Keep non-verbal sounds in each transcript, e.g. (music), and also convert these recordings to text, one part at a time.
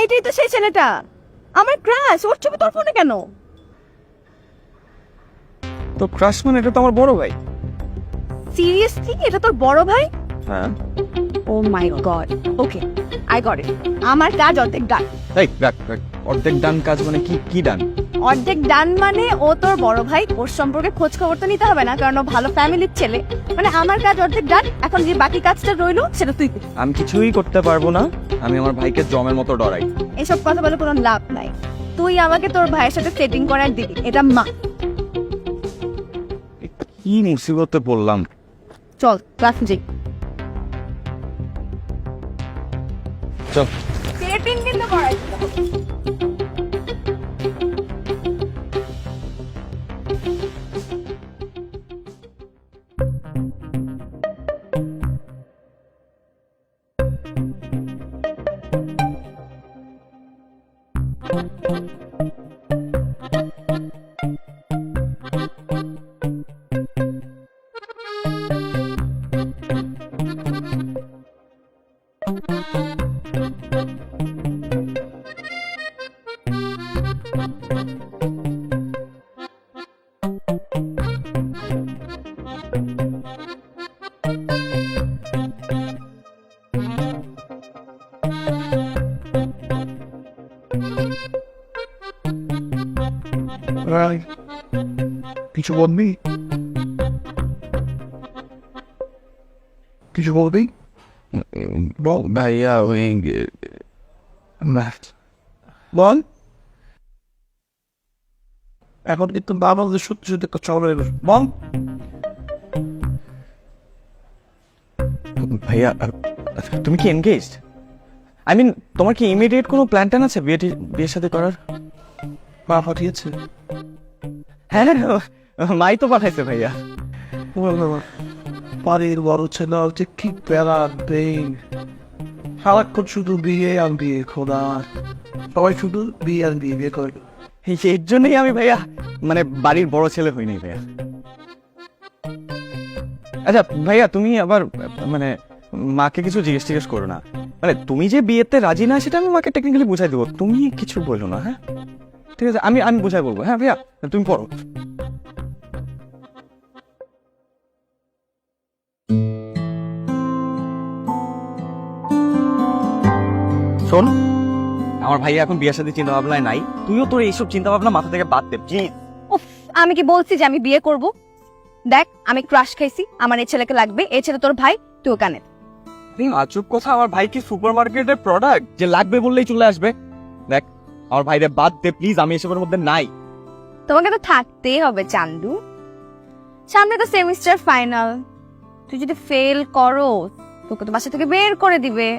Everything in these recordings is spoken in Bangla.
এইটাই তো সেই ছেলেটা। আমার ক্রাশ ওর ছবি তোর ফোনে কেন? তো ক্রাশ মানে এটা তো আমার বড় ভাই। সিরিয়াসলি এটা তোর বড় ভাই? হ্যাঁ। ও my god okay I got it আমার কাজ অর্ধেক ডান এই দেখ অর্ধেক ডান কাজ মানে কি কি ডান অর্ধেক ডান মানে ও তোর বড় ভাই ওর সম্পর্কে খোঁজ খবর তো নিতে হবে না কারণ ও ভালো ফ্যামিলির ছেলে। মানে আমার কাজ অর্ধেক ডান এখন যে বাকি কাজটা রইল সেটা তুই। আমি কিছুই করতে পারব না আমি আমার ভাইকে জমের মতো ডরাই। এসব কথা বলে কোনো লাভ নাই। তুই আমাকে তোর ভাইয়ের সাথে সেটিং করার দিবি এটা মা। কি মুসিবতে পড়লাম? চল ক্লাস যাই। চল। কিছু বলবি? কিছু বলবি? বল। ভাইয়া ওই বল। এখন কিন্তু বাংলাদেশ সত্যি সত্যি একটা চলে বল। ভাইয়া তুমি কি এনগেজড আই মিন তোমার কি ইমিডিয়েট কোনো প্ল্যান ট্যান আছে বিয়ে বিয়ের সাথে করার? পাঠিয়েছে। হ্যাঁ মাই তো পাঠাইছে ভাইয়া। বাড়ির বড় ছেলে হচ্ছে কি প্যারা দেই সারাক্ষণ শুধু বিয়ে আর বিয়ে খোদা। সবাই শুধু বিয়ে আর বিয়ে বিয়ে করে। এর জন্যই আমি ভাইয়া মানে বাড়ির বড় ছেলে হই নাই ভাইয়া। আচ্ছা ভাইয়া তুমি আবার মানে মাকে কিছু জিজ্ঞেস টিজ্ঞেস করো না। মানে তুমি যে বিয়েতে রাজি না সেটা আমি মাকে টেকনিক্যালি বুঝাই দেবো। তুমি কিছু বলো না হ্যাঁ? ঠিক আছে আমি আমি বুঝাই বলব। হ্যাঁ ভাইয়া তুমি পড়ো। শোন। আমার ভাইয়া এখন বিয়ের সাথে চিন্তা ভাবনায় নাই। তুইও তোর এইসব চিন্তা ভাবনা মাথা থেকে বাদ দে প্লিজ উফ আমি কি বলছি যে আমি বিয়ে করব? দেখ আমি ক্রাশ খাইছি আমার এই ছেলেকে লাগবে এই ছেলে তোর ভাই তুই কানে। তুই আচুক কথা আমার ভাই কি সুপার মার্কেটের প্রোডাক্ট যে লাগবে বললেই চলে আসবে। দেখ আমার ভাইরে বাদ দে প্লিজ আমি এসবের মধ্যে নাই। তোমাকে তো থাকতেই হবে চান্দু। সামনে তো সেমিস্টার ফাইনাল তুই যদি ফেল করো তোকে তো বাসা থেকে বের করে দিবে।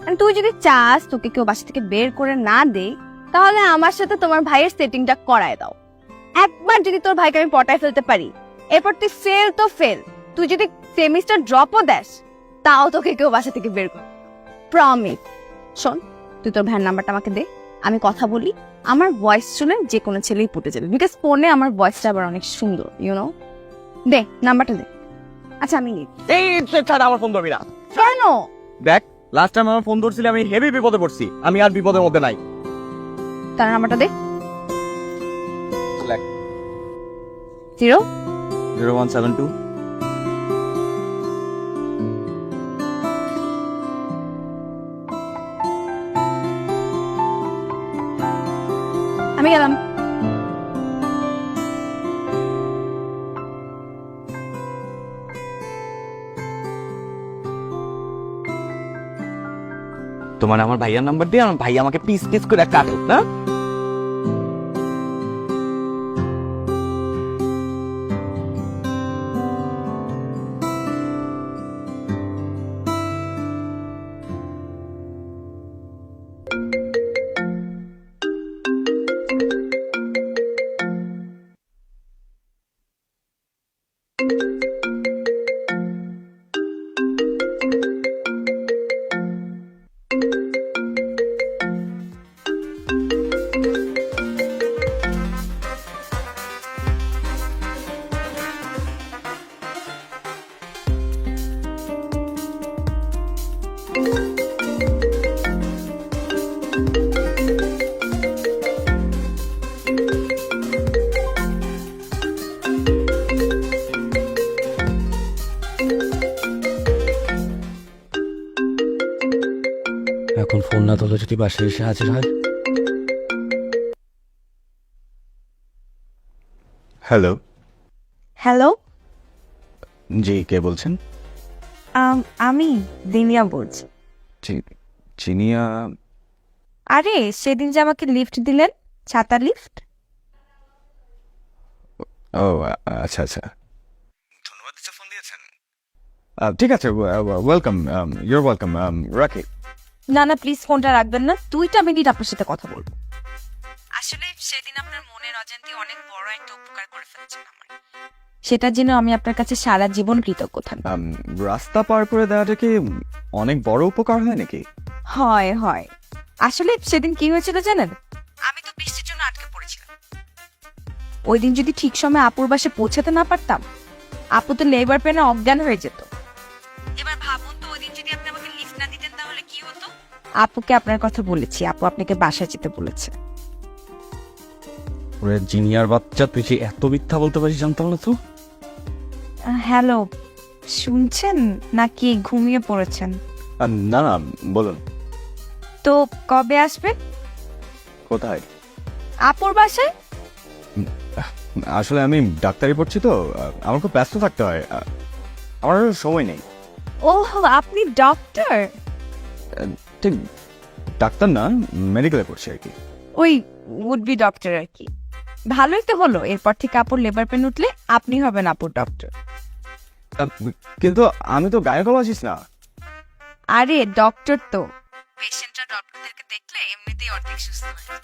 তুই যদি চাস তোকে কেউ বাসা থেকে বের করে না দে তাহলে আমার সাথে তোমার ভাইয়ের সেটিংটা করায় দাও। একবার যদি তোর ভাইকে আমি পটায় ফেলতে পারি এরপর তুই ফেল তো ফেল তুই যদি সেমিস্টার ড্রপও দেস তাও তোকে কেউ বাসা থেকে বের করে প্রমিস শোন তুই তোর ভাইয়ের নাম্বারটা আমাকে দে আমি কথা বলি আমার ভয়েস শুনে যে কোনো ছেলেই পটে যাবে বিকজ ফোনে আমার ভয়েসটা আবার অনেক সুন্দর ইউ নো দে নাম্বারটা দে। আচ্ছা আমি নিই। এই ছাড়া আমার ফোন ধরবি না। কেন? দেখ লাস্ট টাইম আমার ফোন ধরছিলে আমি হেভি বিপদে পড়ছি। আমি আর বিপদের মধ্যে নাই। তার নাম্বারটা দে। Zero. Zero one seven two তোমার আমার ভাইয়ার নাম্বার দিয়ে আমার ভাই আমাকে পিস পিস করে কাটুক না? যদি বাসায় এসে হাজির হয় হ্যালো হ্যালো জি কে বলছেন? আমি দিনিয়া বলছি। চি- চিনিয়া? আরে সেদিন যে আমাকে লিফট দিলেন ছাতা লিফট ও আ- আচ্ছা আচ্ছা। ধন্যবাদ দিতে ফোন দিয়েছেন। ঠিক আছে ওয়েলকাম ইউর ওয়েলকাম রাখি না না প্লিজ ফোনটা রাখবেন না। দুইটা মিনিট আপনার সাথে কথা বলব। আসলে সেদিন আপনার মনের অজান্তে অনেক বড় একটা উপকার করে ফেলেছেন আমার সেটার জন্য আমি আপনার কাছে সারা জীবন কৃতজ্ঞ থাকব। রাস্তা পার করে দেওয়াটা কি অনেক বড় উপকার হয় নাকি? হয় হয়। আসলে সেদিন কি হয়েছিল জানেন? আমি তো বৃষ্টির জন্য আটকে পড়েছিলাম। ওই দিন যদি ঠিক সময় আপুর বাসে পৌঁছাতে না পারতাম আপু তো লেবার পেনে অজ্ঞান হয়ে যেত। এবার ভাবুন আপুকে আপনার কথা বলেছি আপু আপনাকে বাসায় যেতে বলেছে। ওরে জিনিয়ার বাচ্চা তুই যে এত মিথ্যা বলতে পারিস জানতাম না তো। হ্যালো শুনছেন নাকি ঘুমিয়ে পড়েছেন? আহ, না না বলুন। তো কবে আসবে? কোথায়? আপুর বাসায়? আসলে আমি ডাক্তারি পড়ছি তো আহ, আমার খুব ব্যস্ত থাকতে হয়। আহ, আমার সময় নেই। ও আপনি ডক্টর? ঠিক ডাক্তার না মেডিকেলে পড়ছি আর কি। ওই উড বি ডক্টর আর কি। ভালোই তো হলো এরপর থেকে আপুর লেবার পেন উঠলে আপনি হবেন আপুর ডক্টর কিন্তু আমি তো গায়কোলজিস্ট না। আরে ডক্টর তো। পেশেন্টরা ডক্টরদেরকে দেখলে এমনিতেই অর্ধেক সুস্থ হয়ে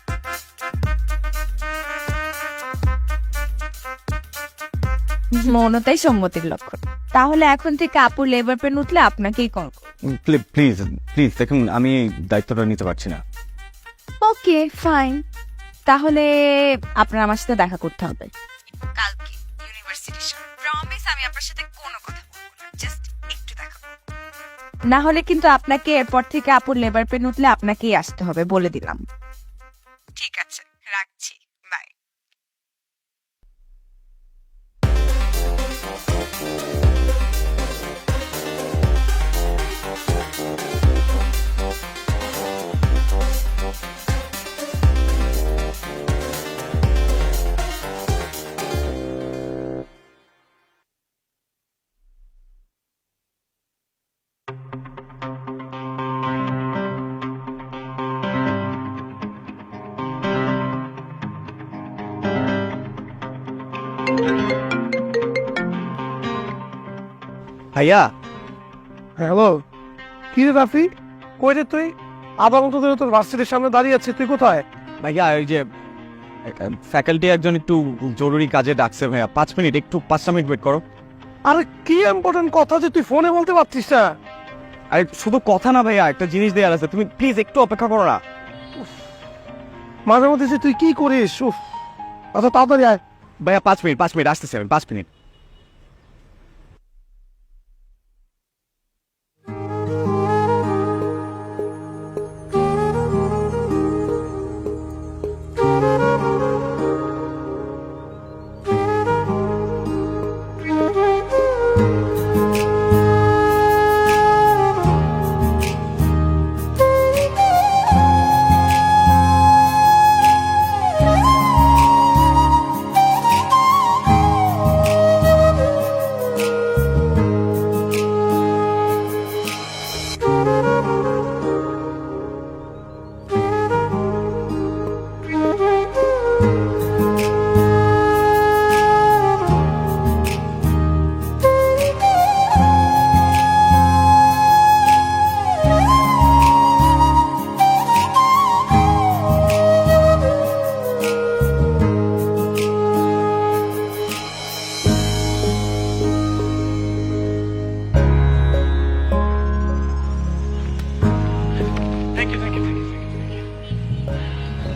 মৌনতাই সম্মতির লক্ষণ। তাহলে এখন থেকে আপুর লেবার পেন উঠলে আপনাকেই কল প্লিজ প্লিজ দেখুন আমি দায়িত্বটা নিতে পারছি না। ওকে ফাইন তাহলে আপনার আমার সাথে দেখা করতে হবে। কালকে ইউনিভার্সিটির সামনে। প্রমিস আমি আপনার সাথে কোনো কথা বলব না জাস্ট একটু দেখা না হলে কিন্তু আপনাকে এরপর থেকে আপুর লেবার পেন উঠলে আপনাকেই আসতে হবে বলে দিলাম। ভাইয়া। হ্যালো। কি রে রাফি? কই রে তুই? আবার মতো ধরে তোর ভার্সিটির সামনে দাঁড়িয়ে আছে তুই কোথায়? ভাইয়া ওই যে ফ্যাকাল্টি একজন একটু জরুরি কাজে ডাকছে ভাইয়া। পাঁচ মিনিট একটু পাঁচটা মিনিট ওয়েট করো। আরে কি ইম্পর্টেন্ট কথা যে তুই ফোনে বলতে পারছিস না? আরে শুধু কথা না ভাইয়া একটা জিনিস দেওয়ার আছে। তুমি প্লিজ একটু অপেক্ষা করো না। মাঝে মধ্যে যে তুই কি করিস? উফ আচ্ছা তাড়াতাড়ি আয়। ভাইয়া পাঁচ মিনিট পাঁচ মিনিট আসতেছি আমি পাঁচ মিনিট।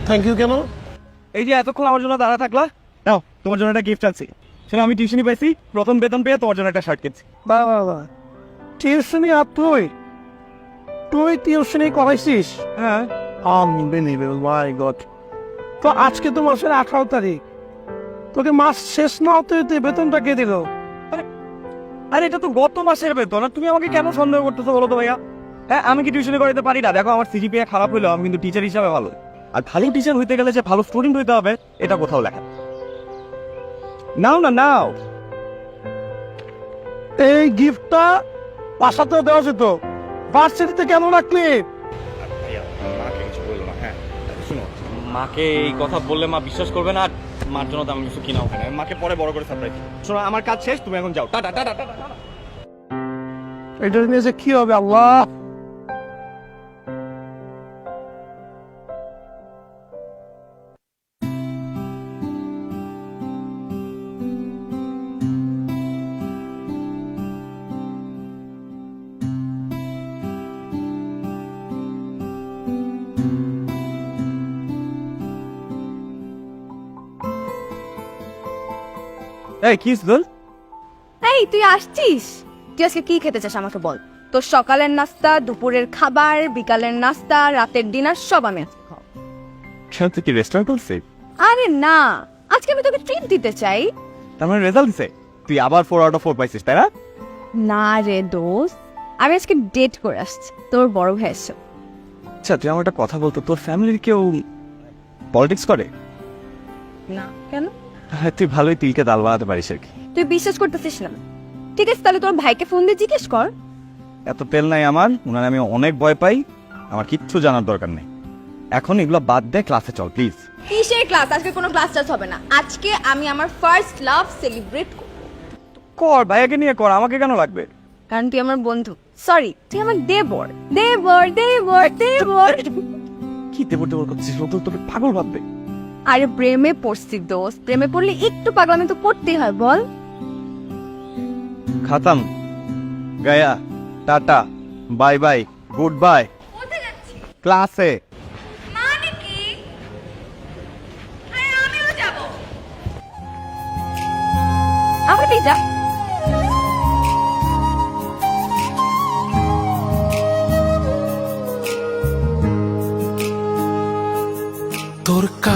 থ্যাংক ইউ কেন? এই যে এতক্ষণ আমার জন্য দাঁড়া থাকলা। নাও তোমার জন্য একটা গিফট আছে সেটা আমি টিউশনি পাইছি প্রথম বেতন পেয়ে তোমার জন্য একটা শার্ট কিনছি। বাহ বাহ বাহ। টিউশনি আর তুই তুই টিউশনি করাইছিস। হ্যাঁ। আনবিলিভেবল মাই গড তো আজকে তো মাসের আঠারো তারিখ। তোকে মাস শেষ না হতে হতে বেতনটা কে দিল? আরে এটা তো গত মাসের বেতন। আর তুমি আমাকে কেন সন্দেহ করতেছো বলো তো ভাইয়া? হ্যাঁ আমি কি টিউশনি করাতে পারি না? দেখো আমার সিজিপিএ খারাপ হইল আমি কিন্তু টিচার হিসাবে ভালো। আর ভালো টিচার হইতে গেলে যে ভালো স্টুডেন্ট হইতে হবে এটা কোথাও লেখা। নাও না নাও। এই গিফটটা বাসাতে দেওয়া যেত। ভার্সিটিতে কেন রাখলি? মাকে কিছু বলল না হ্যাঁ। শুনো মাকে এই কথা বললে মা বিশ্বাস করবে না আর মার জন্য তো আমি কিছু কিনাও। কেন মাকে পরে বড় করে সারপ্রাইজ শোনো আমার কাজ শেষ তুমি এখন যাও। Tata tata tata tata. এটা নিয়ে যে কি হবে আল্লাহ! এই কি এই তুই আসছিস? তুই আজকে কি খেতে চাস আমাকে বল? তোর সকালের নাস্তা দুপুরের খাবার বিকালের নাস্তা রাতের ডিনার সব আমি আজকে খাব। কি রেস্টুরেন্ট খুলছি আরে না আজকে আমি তোকে ট্রিট দিতে চাই। তার মানে রেজাল্ট দিছে? তুই আবার ফোর আউট অফ ফোর পাইছিস তাই না? না রে দোস্ত আমি আজকে ডেট করে আসছি তোর বড় ভাই এসে আচ্ছা তুই আমার একটা কথা বলতো তোর ফ্যামিলির কেউ পলিটিক্স করে? না কেন? তুই ভালোই তিলকে দাল বানাতে পারিস আর কি। তুই বিশ্বাস করতেছিস না। ঠিক আছে তাহলে তোর ভাইকে ফোন দিয়ে জিজ্ঞেস কর। এত তেল নাই আমার উনার আমি অনেক ভয় পাই আমার কিচ্ছু জানার দরকার নেই। এখন এগুলো বাদ দে ক্লাসে চল প্লিজ কিসের ক্লাস আজকে কোনো ক্লাস টাস হবে না। আজকে আমি আমার ফার্স্ট লাভ সেলিব্রেট করব। কর ভাইয়াকে নিয়ে কর আমাকে কেন লাগবে? কারণ তুই আমার বন্ধু। সরি তুই আমার দেবর। দেবর দেবর দেবর। কি দেবর দেবর করছিস ও তো তোকে পাগল ভাববে। আরে প্রেমে পড়ছি দোষ প্রেমে পড়লে একটু পাগলামি তো করতেই হয় বল। খাতাম। Gaya tata bye bye good bye. ক্লাসে। মানে কি? আমিও যাব। আমার যা।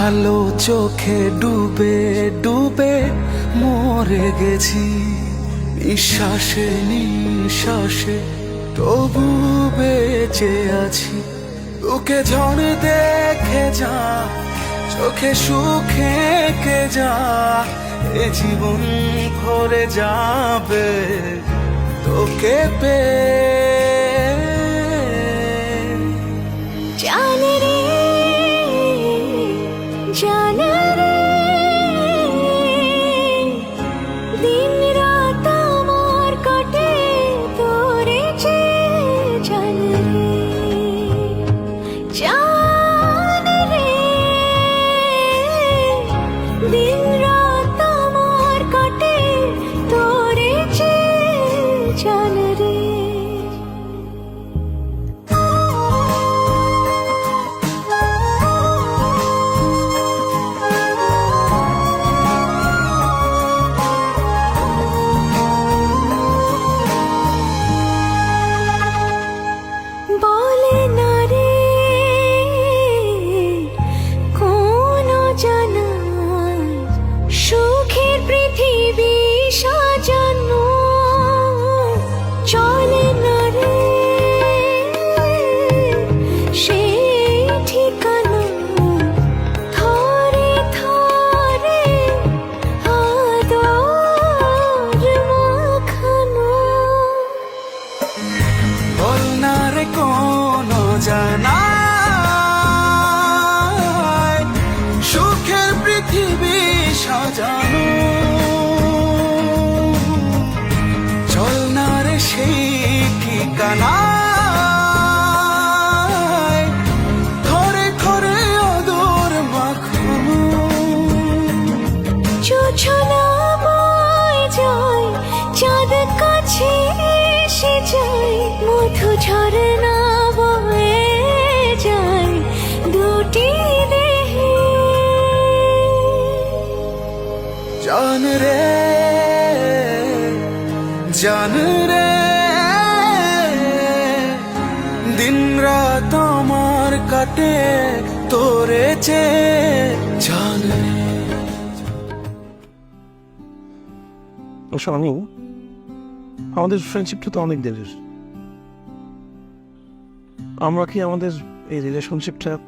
কালো চোখে ডুবে ডুবে মরে গেছি। নিঃশ্বাসে নিঃশ্বাসে তবু বেঁচে আছি। তোকে ঝড় দেখে যা, চোখে সুখে কে যা, এ জীবন ভরে যাবে। তোকে পেয়ে জান রে দিন রাত আমার কাটে তোরে চে জান আমি আমাদের ফ্রেন্ডশিপটা তো অনেক দিনের। আমরা কি আমাদের এই রিলেশনশিপটা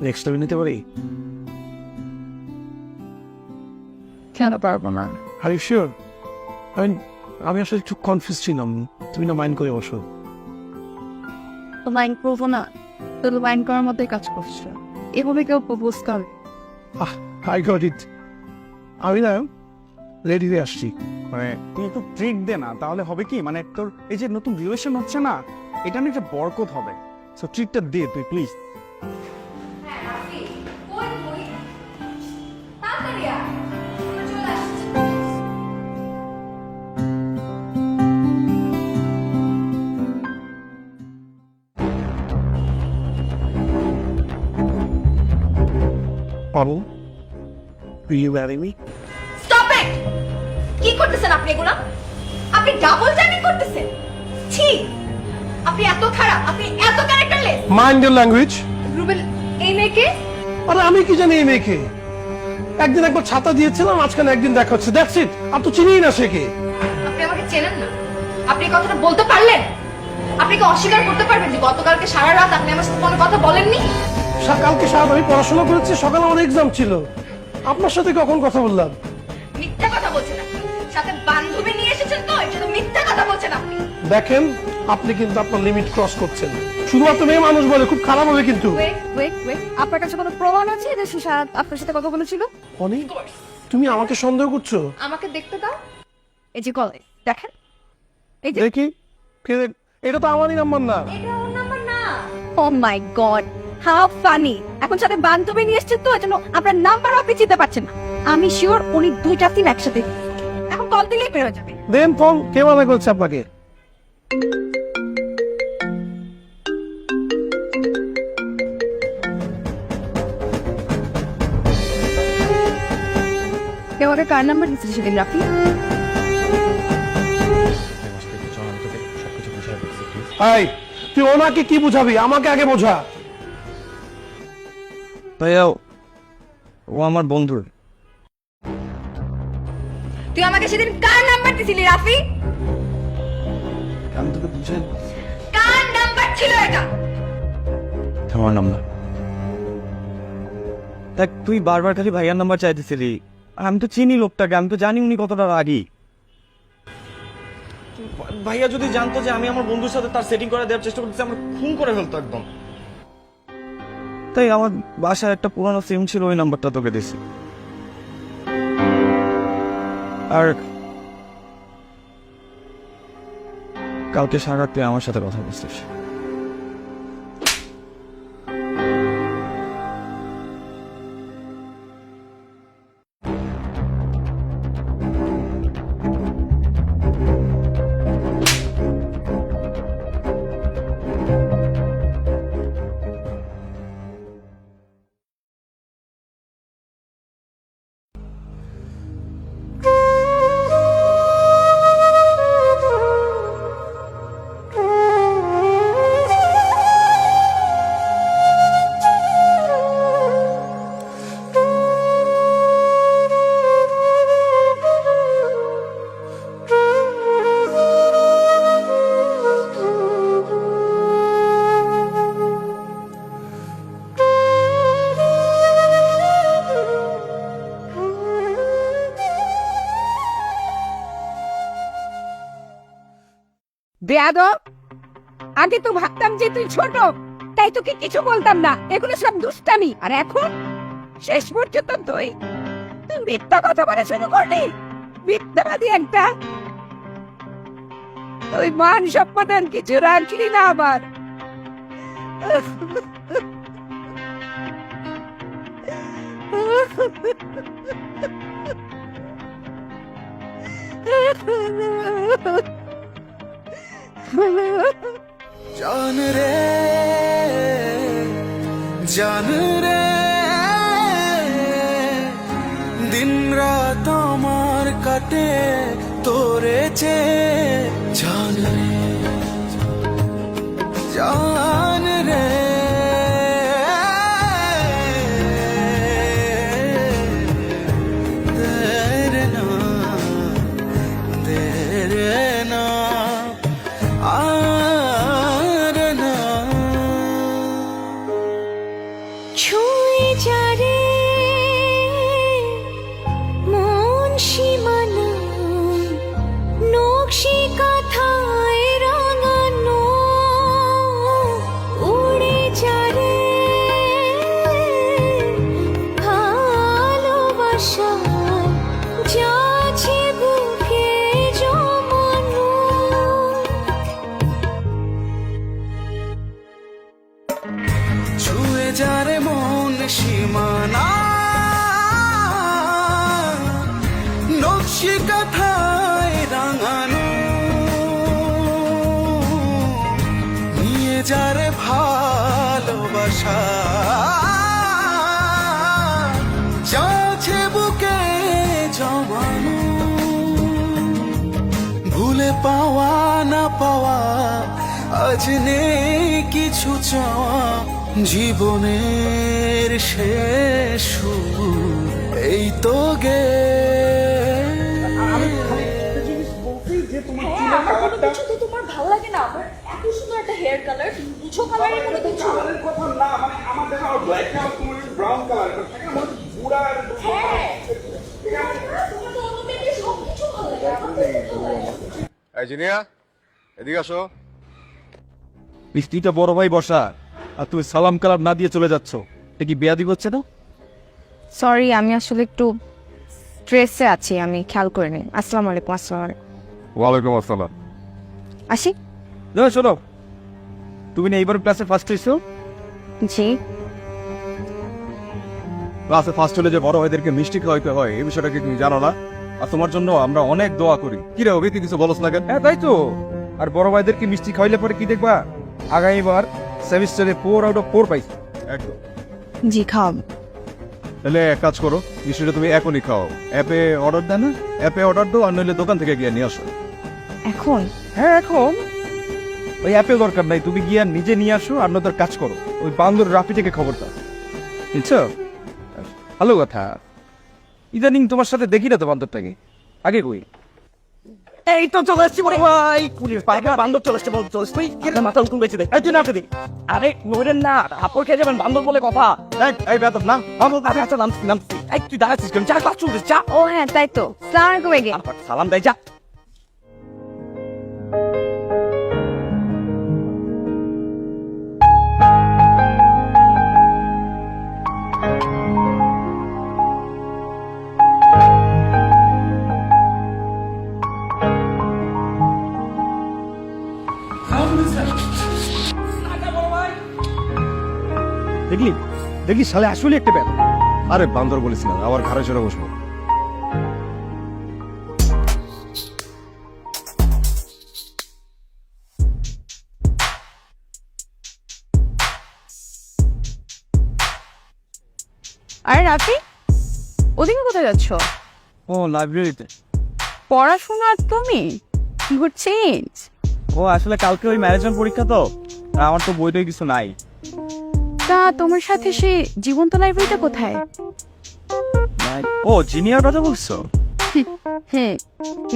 নেক্সট টাইম নিতে পারি? কেন পারব না? আর ইউ শিওর আমি আমি আসলে একটু কনফিউজ ছিলাম। তুমি না মাইন্ড করে বসো। তো মাইন্ড করব না। তো মাইন্ড করার মতোই কাজ করছ। এভাবে কেউ প্রপোজ করে? আহ আই গট ইট আমি না রেডি হয়ে আসছি। মানে তুই একটু ট্রিক দে না তাহলে হবে কি? মানে তোর এই যে নতুন রিলেশন হচ্ছে না এটা না একটা বরকত হবে। সো ট্রিকটা দে তুই প্লিজ পাবো you marry me stop it কি করতেছেন আপনি এগুলা? আপনি ডাবল টাইমিং করতেছেন? ছি! আপনি এত খারাপ আপনি এত characterless mind your language Rubel এই মেয়েকে? আরে আমি কি জানি এই মেয়েকে? একদিন একবার ছাতা দিয়েছিলাম মাঝখানে একদিন দেখা হচ্ছে। দ্যাটস ইট আর তো চিনিই না সে কে। আপনি আমাকে চেনেন না। আপনি কথাটা বলতে পারলেন? আপনি কি অস্বীকার করতে পারবেন যে গতকালকে সারা রাত আপনি আমার সাথে কোনো কথা বলেননি? কালকে সারা আমি পড়াশোনা করেছি সকালে আমার এক্সাম ছিল। আপনার সাথে কখন কথা বললাম? মিথ্যা কথা বলছেন সাথে বান্ধবী নিয়ে এসেছেন তো এই জন্য মিথ্যা কথা বলছেন আপনি। দেখেন আপনি কিন্তু আপনার লিমিট ক্রস করছেন। শুধুমাত্র মেয়ে মানুষ বলে খুব খারাপ হবে কিন্তু। ওয়েট ওয়েট ওয়েট আপনার কাছে কোনো প্রমাণ আছে যে সে সারা আপনার সাথে কথা বলেছিল? অনেক। তুমি আমাকে সন্দেহ করছ? আমাকে দেখতে দাও। এই যে কল দেখেন। এই যে দেখি। এটা তো আমারই নাম্বার না। এটা ওর নাম্বার না। Oh my god how funny. এখন সাথে বান্ধবী নিয়ে এসেছেন তো এজন্য আপনার নাম্বার আপনি চিনতে পারছেন না। আমি শিওর উনি দুইটা দিন একসাথে। এখন কল দিলেই বের যাবে। দেন ফোন কে মানা করছে আপনাকে? কেউ আগে কার নাম্বার দিচ্ছে সেদিন রাখি। হাই তুই ওনাকে কি বুঝাবি? আমাকে আগে বোঝা। ভাইয়া ও আমার বন্ধুর তুই আমাকে সেদিন কার নাম্বার দিছিলি রাফি? আমি তোকে বুঝাই কার নাম্বার ছিল এটা? আমার নাম্বার। দেখ তুই বারবার খালি ভাইয়ার নাম্বার চাইতেছিলি আমি তো চিনি লোকটাকে আমি তো জানি উনি কতটা রাগি। ভাইয়া যদি জানতো যে আমি আমার বন্ধুর সাথে তার সেটিং করে দেওয়ার চেষ্টা করতেছি আমার খুন করে ফেলতো একদম। তাই আমার বাসায় একটা পুরানো সিম ছিল, ওই নাম্বারটা তোকে দিছি। আর কালকে সারা রাত আমার সাথে কথা বলছিস। বেয়াদব আগে তো ভাবতাম যে তুই ছোট, তাই তোকে কিছু বলতাম না। এগুলো সব দুষ্টামি। আর এখন? শেষ পর্যন্ত তুই তুই মিথ্যা কথা বলে শুরু করলি। মিথ্যাবাদী একটা। তুই মান সম্পাদন কিছু রাখলি না আবার। (laughs) জান রে জান রে দিন রাত আমার কাটে তোরে চে জান রে। তোমার ভালো লাগে না। আমার এত সুন্দর একটা হেয়ার কালার দুছো কালারের মধ্যে দুছো হ্যাঁ তোমার তো অন্য মেয়েদের সব কিছু ভালো লাগে আমার তো ভালো লাগে। এই জিনিয়া এদিকে আসো। মিষ্টিটা বড় ভাই বসা আর তুমি সালাম কালাম না দিয়ে চলে যাচ্ছ। এটা কি বেয়াদি হচ্ছে না? সরি আমি আসলে একটু স্ট্রেসে আছি আমি খেয়াল করিনি। আসসালামু আলাইকুম আসসালামু আলাইকুম। ওয়ালাইকুম আসসালাম। আসি। দাদা শোনো। তুমি না এইবার ক্লাসে ফার্স্ট হয়েছো জি। ক্লাসে ফার্স্ট হলে যে বড় ভাইদেরকে মিষ্টি খাওয়াইতে হয় এই বিষয়টা কি তুমি জানো না? আর তোমার জন্য আমরা অনেক দোয়া করি। কি রে অভি তুই কিছু বলস না কেন? হ্যাঁ তাই তো। আর বড় ভাইদেরকে মিষ্টি খাওয়াইলে পরে কি দেখবা? আগামীবার সেমিস্টারে ফোর আউট অফ ফোর পাইছি। একদম। জি খাওয়াব। তাহলে এক কাজ করো মিষ্টিটা তুমি এখনই খাও। অ্যাপে অর্ডার দেন না? অ্যাপে অর্ডার দাও আর নইলে দোকান থেকে গিয়ে নিয়ে আসো। এখন? হ্যাঁ এখন। ওই অ্যাপে দরকার নাই তুমি গিয়ে নিজে নিয়ে আসো আর নয়তো কাজ করো। ওই বান্দর রাফি থেকে খবর দাও। বুঝছ? ভালো কথা। ইদানিং তোমার সাথে দেখি না তো বান্দরটাকে। আগে কই? এই তো চলে আসছি বড় ভাই। পুলিশ পাইকা বান্দর চলে আসছে বল চলে তুই কেন মাথা উল্টু বেঁচে তুই দে। আরে নইরেন না। আপর খেয়ে যাবেন বান্দর বলে কথা। এই, বেতন না বান্দর আরে আচ্ছা নামছি এই তুই দাঁড়াচ্ছিস কেন? চলছে ও হ্যাঁ তাই তো। সালাম আলাইকুম সালাম দেয় যা। দেখলি? দেখলি সালে আসলে একটা বেতন আরে বান্দর বলেছিলাম আবার ঘরে চড়ে বসবো। ওদিকে কোথায় যাচ্ছ? ও লাইব্রেরিতে পড়াশোনা আর তুমি? Good change. ও আসলে কালকে ওই ম্যানেজমেন্ট পরীক্ষা তো। আর আমার তো বইটই কিছু নাই। তা তোমার সাথে সে জীবন্ত লাইব্রেরিটা কোথায়? ও জিনিয়ার কথা বলছো? হুম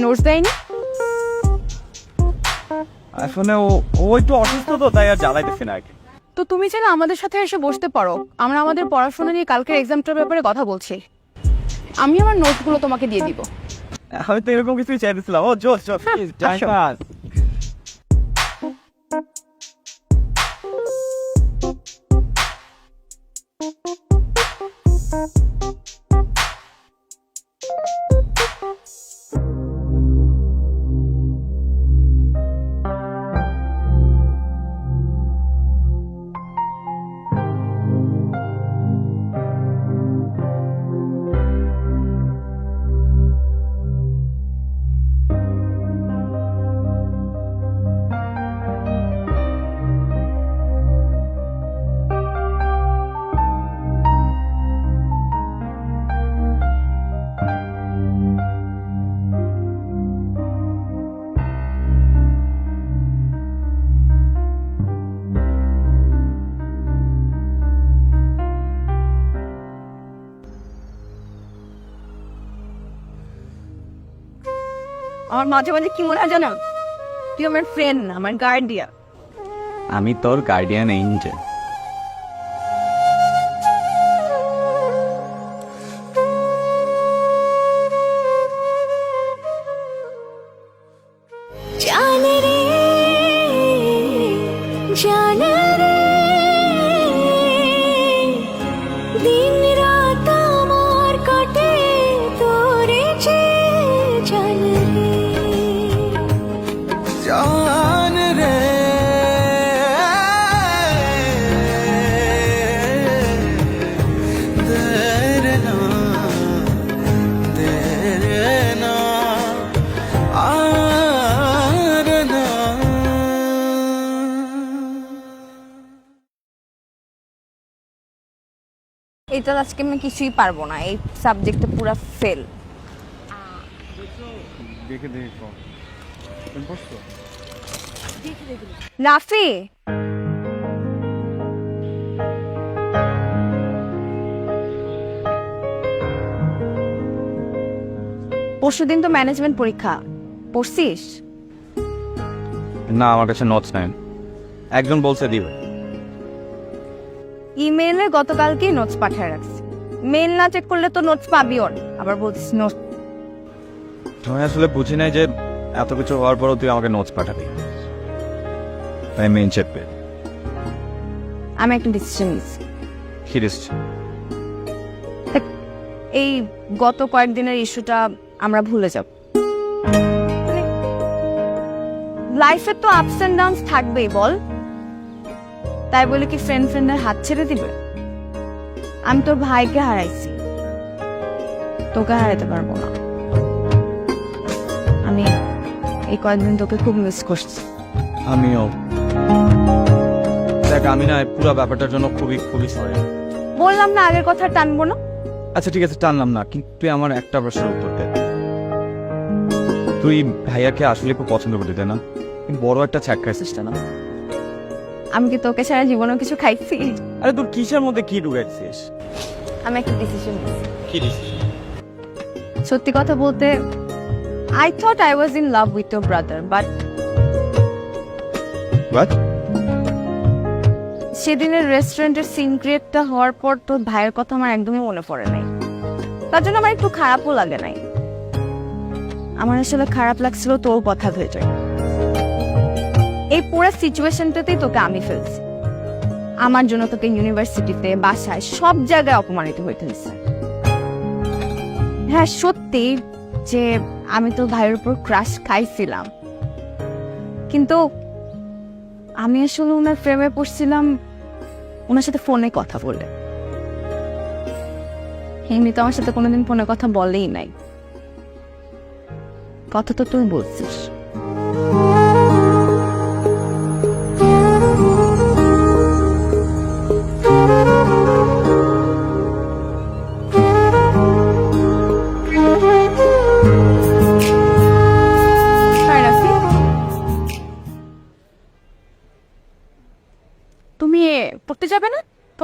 নোটস দেয়নি? আসলে ও ও একটু অসুস্থ তো তাই আর জ্বালাইতেছে না কি তো তুমি চাইলে আমাদের সাথে এসে বসতে পারো। আমরা আমাদের পড়াশোনা নিয়ে কালকের এক্সামটার ব্যাপারে কথা বলছি। আমি আমার নোটগুলো তোমাকে দিয়ে দিব। আমি তো এরকম কিছুই চাইতেছিলাম। ও জোস জোস প্লিজ টাইম join আমার মাঝে মাঝে কি মনে হয় জানো? তুই আমার ফ্রেন্ড আমার গার্ডিয়ান আমি তোর গার্ডিয়ান এঞ্জেল আজকে আমি কিছুই পারব না এই সাবজেক্টে পুরো ফেল দেখে দেখে রাফি! পরশুদিন তো ম্যানেজমেন্ট পরীক্ষা। পড়ছিস? না আমার কাছে নোটস নাই। একজন বলছে দিবে। ইমেলে গতকালকেই নোটস পাঠিয়ে রাখছি। মেল না চেক করলে তো নোটস পাবিও না। আবার বলছিস নোটস আমি আসলে বুঝি নাই যে এত কিছু হওয়ার পরও তুই আমাকে নোটস পাঠাবি। তাই মেন চেপে আমি একটা ডিসিশন নিচ্ছি খিরিস এই গত কয়েকদিনের ইস্যুটা আমরা ভুলে যাব। লাইফে তো আপস এন্ড ডাউনস থাকবেই বল। তাই বলে কি ফ্রেন্ড ফ্রেন্ডের হাত ছেড়ে দিবে? আমি তোর ভাইকে হারাইছি। তোকে হারাইতে পারব না। আমি এই কয়েকদিন তোকে খুব মিস করছি। আমিও। দেখ আমি না পুরো ব্যাপারটার জন্য খুবই খুবই সরি বললাম না আগের কথা টানবো না। আচ্ছা ঠিক আছে টানলাম না কিন্তু তুই আমার একটা প্রশ্নের উত্তর দে। তুই ভাইয়াকে আসলে খুব পছন্দ করতে তাই না? বড় একটা ছ্যাক খাইছিস না? আমি কি তোকে সারা জীবনেও কিছু খাইছি? আরে তোর কিসের মধ্যে কি ঢুকাইছিস? আমি একটা ডিসিশন কি ডিসিশন সত্যি কথা বলতে I thought I was in love with your brother but but সেদিনের রেস্টুরেন্টের সিন ক্রিয়েটটা হওয়ার পর তোর ভাইয়ের কথা আমার একদমই মনে পড়ে নাই। তার জন্য আমার একটু খারাপও লাগে নাই। আমার আসলে খারাপ লাগছিল তোর কথা ভেবে এই পুরো সিচুয়েশনটাতেই তোকে আমি ফেলছি। আমার জন্য তোকে ইউনিভার্সিটিতে বাসায়, সব জায়গায় অপমানিত হইতে হয়েছে হ্যাঁ সত্যি যে আমি তো ভাইয়ের উপর ক্রাশ খাইছিলাম। কিন্তু আমি আসলে ওনার প্রেমে পড়ছিলাম, ওনার সাথে ফোনে কথা বলে। এমনি তো আমার সাথে কোনোদিন ফোনে কথা বলেই নাই। কথা তো তুই বলছিস।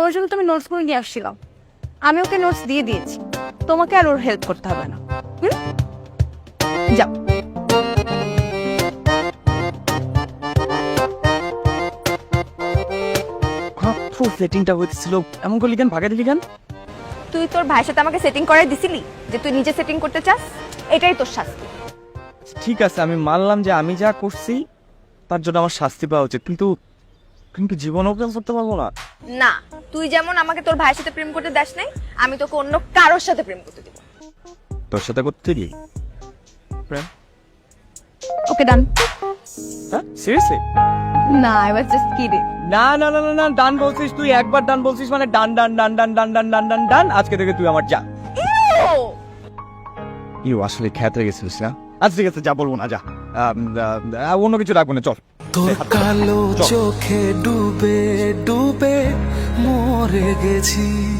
তোমার জন্য তুমি নোটস করে নিয়ে আসছিলাম। আমি ওকে নোটস দিয়ে দিয়েছি। তোমাকে আর ওর হেল্প করতে হবে না। যাও। সেটিংটা হয়েছিল। এমন করলি কেন? ভাগে দিলি কেন? তুই তোর ভাইয়ের সাথে আমাকে সেটিং করে দিছিলি? যে তুই নিজে সেটিং করতে চাস? এটাই তোর শাস্তি। ঠিক আছে আমি মানলাম যে আমি যা করছি তার জন্য আমার শাস্তি পাওয়া উচিত। কিন্তু কিন্তু জীবনও প্রেম করতে পারব না। না তুই যেমন আমাকে তোর ভাইয়ের সাথে প্রেম করতে দাস নাই আমি তোকে অন্য কারোর সাথে প্রেম করতে দিব তোর সাথে করতে গিয়ে প্রেম। ওকে ডান হ্যাঁ সিরিয়াসলি না আই ওয়াজ জাস্ট কিডিং না না না না না ডান বলছিস তুই একবার ডান বলছিস মানে ডান ডান ডান ডান ডান ডান ডান ডান ডান আজকে থেকে তুই আমার যা। ইউ আসলে খ্যাত হয়ে গেছিলিস না? আচ্ছা ঠিক আছে যা বলব না যা। অন্য কিছু রাখব না চল। তোর কালো চোখে ডুবে ডুবে মরে গেছি।